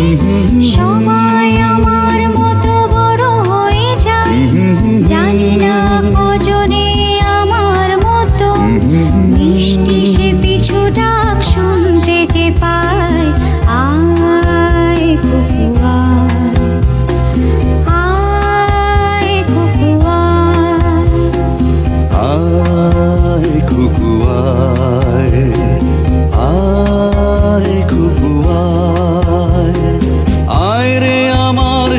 嗯嗯嗯嗯